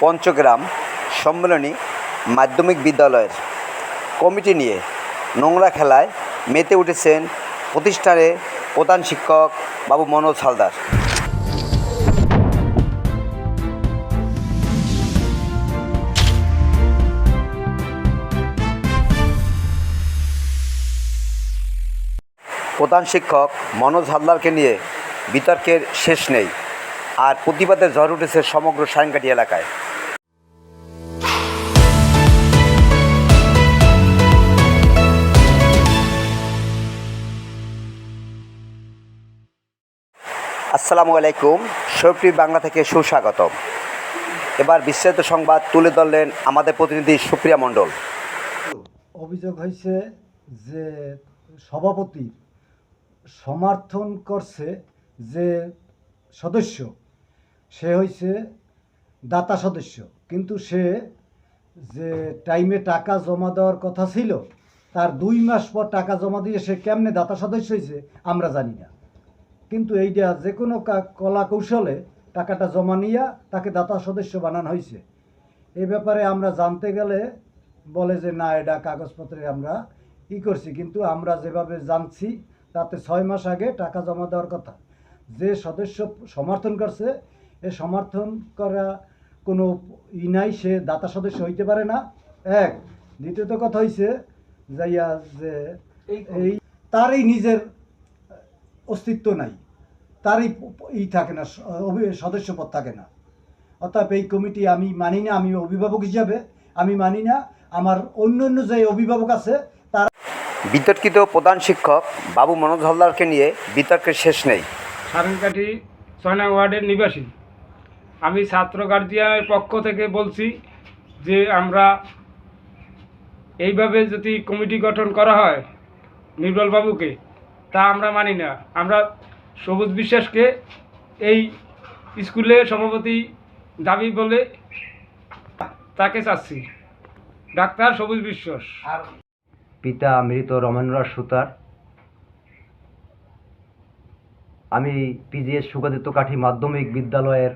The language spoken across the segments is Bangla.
পঞ্চগ্রাম সম্মেলনী মাধ্যমিক বিদ্যালয়ের কমিটি নিয়ে নোংরা খেলায় মেতে উঠেছেন প্রতিষ্ঠানের প্রধান শিক্ষক বাবু মনোজ হালদার। প্রধান শিক্ষক মনোজ হালদারকে নিয়ে বিতর্কের শেষ নেই, আর প্রতিবাদের ঝড় উঠেছে সমগ্র সায়নকাটি এলাকায়। আসসালামু আলাইকুম সৌপ্রি বাংলা থেকে সুস্বাগত এবার বিস্তারিত সংবাদ তুলে ধরলেন আমাদের প্রতিনিধি সুপ্রিয়া মণ্ডল। অভিযোগ হয়েছে যে সভাপতি সমর্থন করছে যে সদস্য, সে হয়েছে দাতা সদস্য। কিন্তু সে যে টাইমে টাকা জমা দেওয়ার কথা ছিল, তার দুই মাস পর টাকা জমা দিয়ে সে কেমনে দাতা সদস্য হয়েছে আমরা জানি না। কিন্তু এইটা যে কোনো কা- কলা কৌশলে টাকাটা জমা নিয়ে তাকে দাতা সদস্য বানানো হয়েছে এই ব্যাপারে আমরা জানতে গেলে বলে যে না এটা কাগজপত্রে আমরা ই করছি। কিন্তু আমরা যেভাবে জানছি তাতে ছয় মাস আগে টাকা জমা দেওয়ার কথা। যে সদস্য সমর্থন করছে এ সমর্থন করা কোনো ই নাই সে দাতা সদস্য হইতে পারে না। এক দ্বিতীয়ত কথা হইছে যাইয়া যে এই তারই নিজের অস্তিত্ব নাই। তারই ই থাকে না সদস্যপদ থাকে না। অর্থাৎ এই কমিটি আমি মানি না আমি অভিভাবক হিসাবে আমি মানি না আমার অন্য অন্য যে অভিভাবক আছে তারা বিতর্কিত প্রধান শিক্ষক বাবু মনোজ হালদারকে নিয়ে বিতর্কের শেষ নেই। সারেনকাঠি ছয় নং ওয়ার্ডের নিবাসী। আমি ছাত্র গার্জিয়ানের পক্ষ থেকে বলছি যে আমরা এইভাবে যদি কমিটি গঠন করা হয় নির্মল বাবুকে তা আমরা মানি না। আমরা সবুজ বিশ্বাসকে এই স্কুলে সভাপতি দাবি বলে তাকে চাচ্ছি। ডাক্তার সবুজ বিশ্বাস। পিতা মৃত রমেন্দ্রনাথ সুতার। আমি পিজিএস সুগদিত কাঠি মাধ্যমিক বিদ্যালয়ের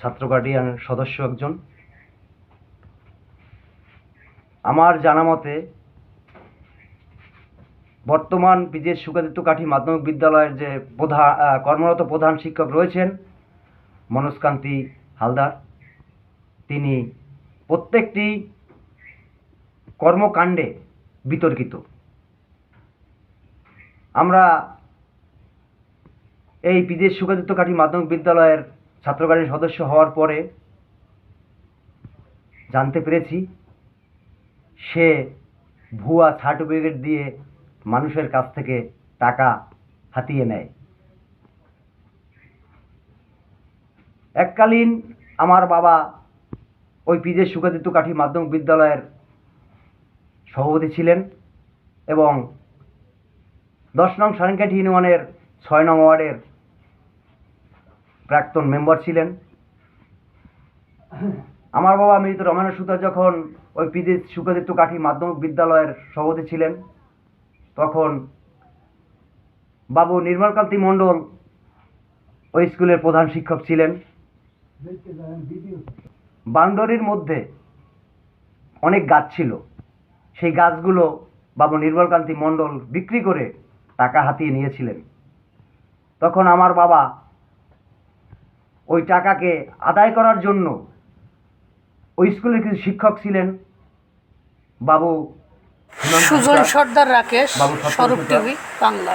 ছাত্র গার্ডিয়ান সদস্য একজন। আমার জানা মতে বর্তমান পিজিএস সুগদিত কাঠি মাধ্যমিক বিদ্যালয়ের যে প্রধান কর্মরত প্রধান শিক্ষক রয়েছেন মনোজকান্তি হালদার। তিনি প্রত্যেকটি কর্মকাণ্ডে বিতর্কিত। আমরা এই বিদেশ সুগাদিত্য কাঠি মাধ্যমিক বিদ্যালয়ের ছাত্রগাড়ির সদস্য হওয়ার পরে জানতে পেরেছি, সে ভুয়া সার্টিফিকেট দিয়ে মানুষের কাছ থেকে টাকা হাতিয়ে নেয়। এককালীন আমার বাবা ওই পিজে সুগাদিত্য কাঠি মাধ্যমিক বিদ্যালয়ের সভাপতি ছিলেন এবং দশ নং সারেঙ্কাঠি ইউনিয়নের ছয় নং ওয়ার্ডের প্রাক্তন মেম্বার ছিলেন। আমার বাবা মৃত রমেন্দ্র সুতার যখন ওই পিজি সুকাদিত্য কাঠি মাধ্যমিক বিদ্যালয়ের সভাপতি ছিলেন তখন বাবু নির্মলকান্তি মণ্ডল ওই স্কুলের প্রধান শিক্ষক ছিলেন। বাউন্ডারির মধ্যে অনেক গাছ ছিল। সেই গাছগুলো বাবু নির্মলকান্তি মণ্ডল বিক্রি করে টাকা হাতিয়ে নিয়েছিলেন। তখন আমার বাবা ওই টাকাকে আদায় করার জন্য ওই স্কুলের কিছু শিক্ষক ছিলেন। বাবু সুজন সর্দার রাকেশ স্বরূপ। টিভি বাংলা